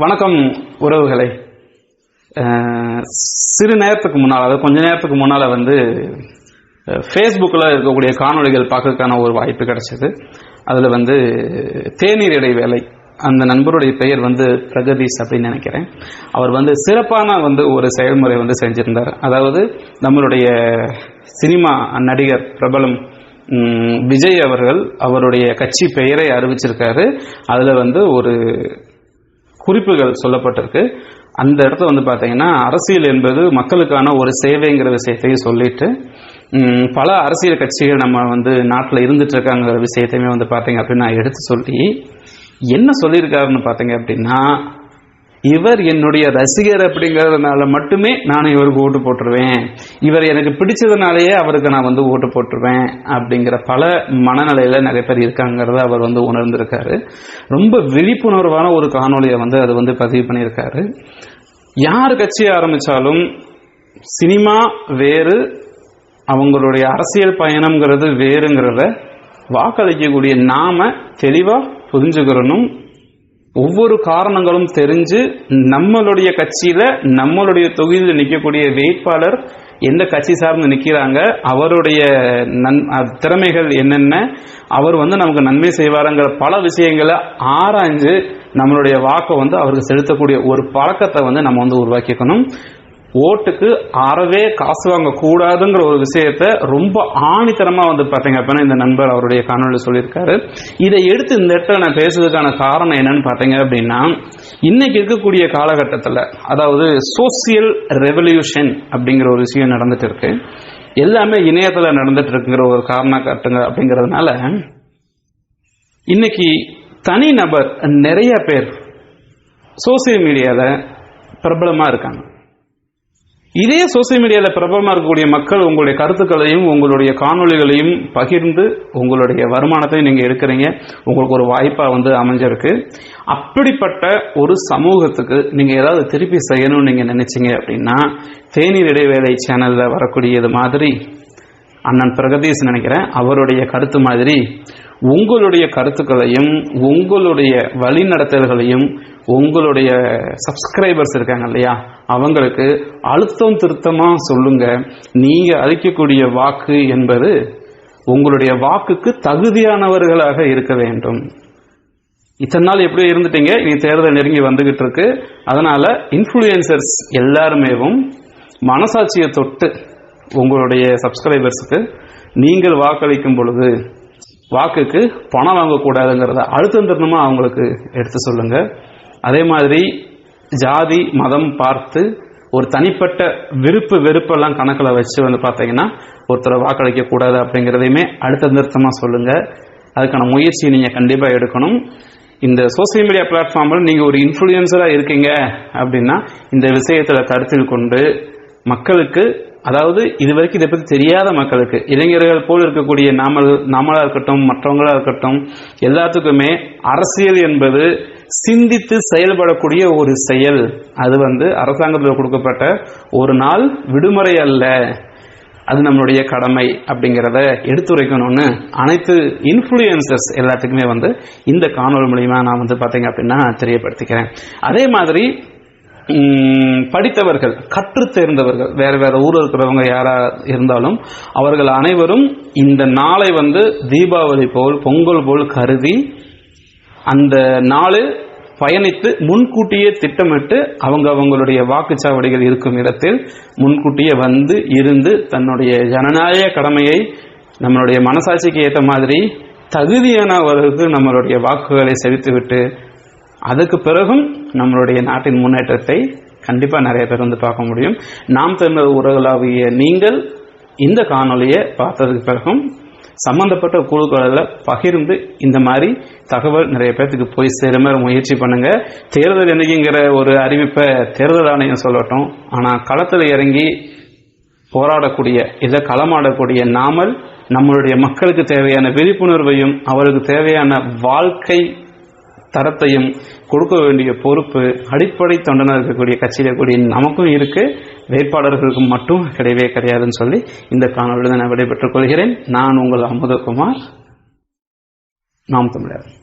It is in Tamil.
வணக்கம் உறவுகளை. சிறு நேரத்துக்கு முன்னால் அதாவது கொஞ்ச நேரத்துக்கு முன்னால் வந்து ஃபேஸ்புக்கில் இருக்கக்கூடிய காணொளிகள் பார்க்கறதுக்கான ஒரு வாய்ப்பு கிடைச்சது. அதில் வந்து தேநீர் இடைவேளை அந்த நண்பருடைய பெயர் வந்து பிரகதீஷ் அப்படின்னு நினைக்கிறேன். அவர் வந்து சிறப்பான வந்து ஒரு செயல்முறை வந்து செஞ்சிருந்தார். அதாவது நம்மளுடைய சினிமா நடிகர் பிரபலம் விஜய் அவர்கள் அவருடைய கட்சி பெயரை அறிவிச்சிருக்காரு. அதில் வந்து ஒரு குறிப்புகள் சொல்லப்பட்டிருக்கு. அந்த இடத்துல வந்து பார்த்தீங்கன்னா அரசியல் என்பது மக்களுக்கான ஒரு சேவைங்கிற விஷயத்தையும் சொல்லிட்டு பல அரசியல் கட்சிகள் நம்ம வந்து நாட்டில் இருந்துட்டு இருக்காங்கிற விஷயத்தையுமே வந்து பார்த்தீங்க அப்படின்னு நான் எடுத்து சொல்லி என்ன சொல்லியிருக்காருன்னு பார்த்தீங்க அப்படின்னா இவர் என்னுடைய ரசிகர் அப்படிங்கிறதுனால மட்டுமே நான் இவருக்கு ஓட்டு போட்டுருவேன். இவர் எனக்கு பிடிச்சதுனாலேயே அவருக்கு நான் வந்து ஓட்டு போட்டுருவேன் அப்படிங்கிற பல மனநிலையில நிறைய பேர் இருக்காங்கிறத அவர் வந்து உணர்ந்திருக்காரு. ரொம்ப விழிப்புணர்வான ஒரு காணொலியை வந்து அது வந்து பதிவு பண்ணியிருக்காரு. யார் கட்சி ஆரம்பிச்சாலும் சினிமா வேறு அவங்களுடைய அரசியல் பயணம்ங்கிறது வேறுங்கிறத வாக்களிக்கக்கூடிய நாம தெளிவா புரிஞ்சுக்கிறணும் ஒவ்வொரு காரணங்களும் தெரிஞ்சு நம்மளுடைய கட்சியில நம்மளுடைய தொகுதியில் நிற்கக்கூடிய வேட்பாளர் எந்த கட்சி சார்ந்து நிற்கிறாங்க அவருடைய நன் திறமைகள் என்னென்ன அவர் வந்து நமக்கு நன்மை செய்வாருங்கிற பல விஷயங்களை ஆராய்ஞ்சு நம்மளுடைய வாக்கை வந்து அவருக்கு செலுத்தக்கூடிய ஒரு பழக்கத்தை வந்து நம்ம வந்து உருவாக்கிக்கணும். ஓட்டுக்கு அறவே காசு வாங்க கூடாதுங்கிற ஒரு விஷயத்த ரொம்ப ஆணித்தரமா வந்து பாத்தீங்க அப்படின்னா இந்த நண்பர் அவருடைய காணொலி சொல்லியிருக்காரு. இதை எடுத்து இந்த இடத்துல நான் பேசுறதுக்கான காரணம் என்னன்னு பாத்தீங்க அப்படின்னா இன்னைக்கு இருக்கக்கூடிய காலகட்டத்தில் அதாவது சோசியல் ரெவல்யூஷன் அப்படிங்கிற ஒரு விஷயம் நடந்துட்டு இருக்கு எல்லாமே இணையத்தில் நடந்துட்டு இருக்குங்கிற ஒரு காரண காட்டுங்க அப்படிங்கிறதுனால இன்னைக்கு தனி நபர் நிறைய பேர் சோசியல் மீடியாவில் பிரபலமாக இருக்காங்க. இதே சோசியல் மீடியாவில் பிரபலமாக இருக்கக்கூடிய மக்கள் உங்களுடைய கருத்துக்களையும் உங்களுடைய காணொளிகளையும் பகிர்ந்து உங்களுடைய வருமானத்தையும் நீங்கள் எடுக்கிறீங்க. உங்களுக்கு ஒரு வாய்ப்பாக வந்து அமைஞ்சிருக்கு. அப்படிப்பட்ட ஒரு சமூகத்துக்கு நீங்கள் ஏதாவது திருப்பி செய்யணும்னு நீங்கள் நினைச்சிங்க அப்படின்னா தேநீர் இடைவேளை சேனலில் வரக்கூடியது மாதிரி அண்ணன் பிரகதீஷ் நினைக்கிறேன் அவருடைய கருத்து மாதிரி உங்களுடைய கருத்துக்களையும் உங்களுடைய வழிநடத்தல்களையும் உங்களுடைய சப்ஸ்கிரைபர்ஸ் இருக்காங்க இல்லையா அவங்களுக்கு அழுத்தம் திருத்தமாக சொல்லுங்க. நீங்கள் அளிக்கக்கூடிய வாக்கு என்பது உங்களுடைய வாக்குக்கு தகுதியானவர்களாக இருக்க வேண்டும். இத்தனை நாள் எப்படி இருந்துட்டீங்க இனி தேர்தல் நெருங்கி வந்துகிட்டு இருக்கு அதனால இன்ஃப்ளூயன்சர்ஸ் எல்லாருமேவும் மனசாட்சியை தொட்டு உங்களுடைய சப்ஸ்கிரைபர்ஸுக்கு நீங்கள் வாக்களிக்கும் பொழுது வாக்குக்கு பணம் வாங்கக்கூடாதுங்கிறத அழுத்தம் தருணமா அவங்களுக்கு எடுத்து சொல்லுங்க. அதே மாதிரி ஜாதி மதம் பார்த்து ஒரு தனிப்பட்ட விருப்பு வெறுப்பெல்லாம் கணக்கில் வச்சு வந்து பார்த்தீங்கன்னா ஒருத்தரை வாக்களிக்க கூடாது அப்படிங்கிறதையுமே அடுத்த நிறுத்தமாக சொல்லுங்க. அதுக்கான முயற்சி நீங்கள் கண்டிப்பாக எடுக்கணும். இந்த சோசியல் மீடியா பிளாட்ஃபார்மில் நீங்கள் ஒரு இன்ஃப்ளூயன்சராக இருக்கீங்க அப்படின்னா இந்த விஷயத்தில் கருத்தில் கொண்டு மக்களுக்கு அதாவது இது வரைக்கும் இதை பற்றி தெரியாத மக்களுக்கு இளைஞர்கள் போல் இருக்கக்கூடிய நாமல் நாமளா இருக்கட்டும் மற்றவங்களா இருக்கட்டும் எல்லாத்துக்குமே அரசியல் என்பது சிந்தித்து செயல்படக்கூடிய ஒரு செயல். அது வந்து அரசாங்கத்தில் கொடுக்கப்பட்ட ஒரு நாள் விடுமுறை அல்ல. அது நம்மளுடைய கடமை அப்படிங்கிறத எடுத்துரைக்கணும்னு அனைத்து இன்ஃப்ளூயன்சர்ஸ் எல்லாத்துக்குமே வந்து இந்த காணொலி மூலியமா நான் வந்து பார்த்தீங்க அப்படின்னா தெரியப்படுத்திக்கிறேன். அதே மாதிரி படித்தவர்கள் கற்று தேர்ந்தவர்கள் வேற வேற ஊர்ல இருக்கிறவங்க யாரா இருந்தாலும் அவர்கள் அனைவரும் இந்த நாளை வந்து தீபாவளி போல் பொங்கல் போல் கருதி அந்த நாளில் பயணித்து முன்கூட்டியே திட்டமிட்டு அவங்க அவங்களுடைய வாக்குச்சாவடிகள் இருக்கும் இடத்தில் முன்கூட்டியே வந்து இருந்து தன்னுடைய ஜனநாயக கடமையை நம்மளுடைய மனசாட்சிக்கு ஏற்ற மாதிரி தகுதியானவர்களுக்கு நம்மளுடைய வாக்குகளை செலுத்திவிட்டு அதுக்கு பிறகும் நம்மளுடைய நாட்டின் முன்னேற்றத்தை கண்டிப்பாக நிறைய பேர் வந்து பார்க்க முடியும். நாம் தமிழர் உறவுகளாகிய நீங்கள் இந்த காணொளியை பார்த்ததுக்கு பிறகும் சம்பந்தப்பட்ட குழுக்களில் பகிர்ந்து இந்த மாதிரி தகவல் நிறைய பேர்த்துக்கு போய் சேர மாதிரி முயற்சி பண்ணுங்க. தேர்தல் என்னைக்குங்கிற ஒரு அறிவிப்பை தேர்தல் ஆணையம் சொல்லட்டும். ஆனால் களத்தில் இறங்கி போராடக்கூடிய இதை களமாடக்கூடிய நாமல் நம்மளுடைய மக்களுக்கு தேவையான விழிப்புணர்வையும் அவருக்கு தேவையான வாழ்க்கை தரத்தையும் கொடுக்க வேண்டிய பொறுப்பு அடிப்படை தொண்டனாக இருக்கக்கூடிய கட்சியில் இருக்கக்கூடிய நமக்கும் இருக்கு. வேட்பாளர்களுக்கும் மட்டும் கிடையவே கிடையாதுன்னு சொல்லி இந்த காணொலியில் நான் விடைபெற்றுக் கொள்கிறேன். நான் உங்கள் அமுதகுமார். நாம் தமிழர்.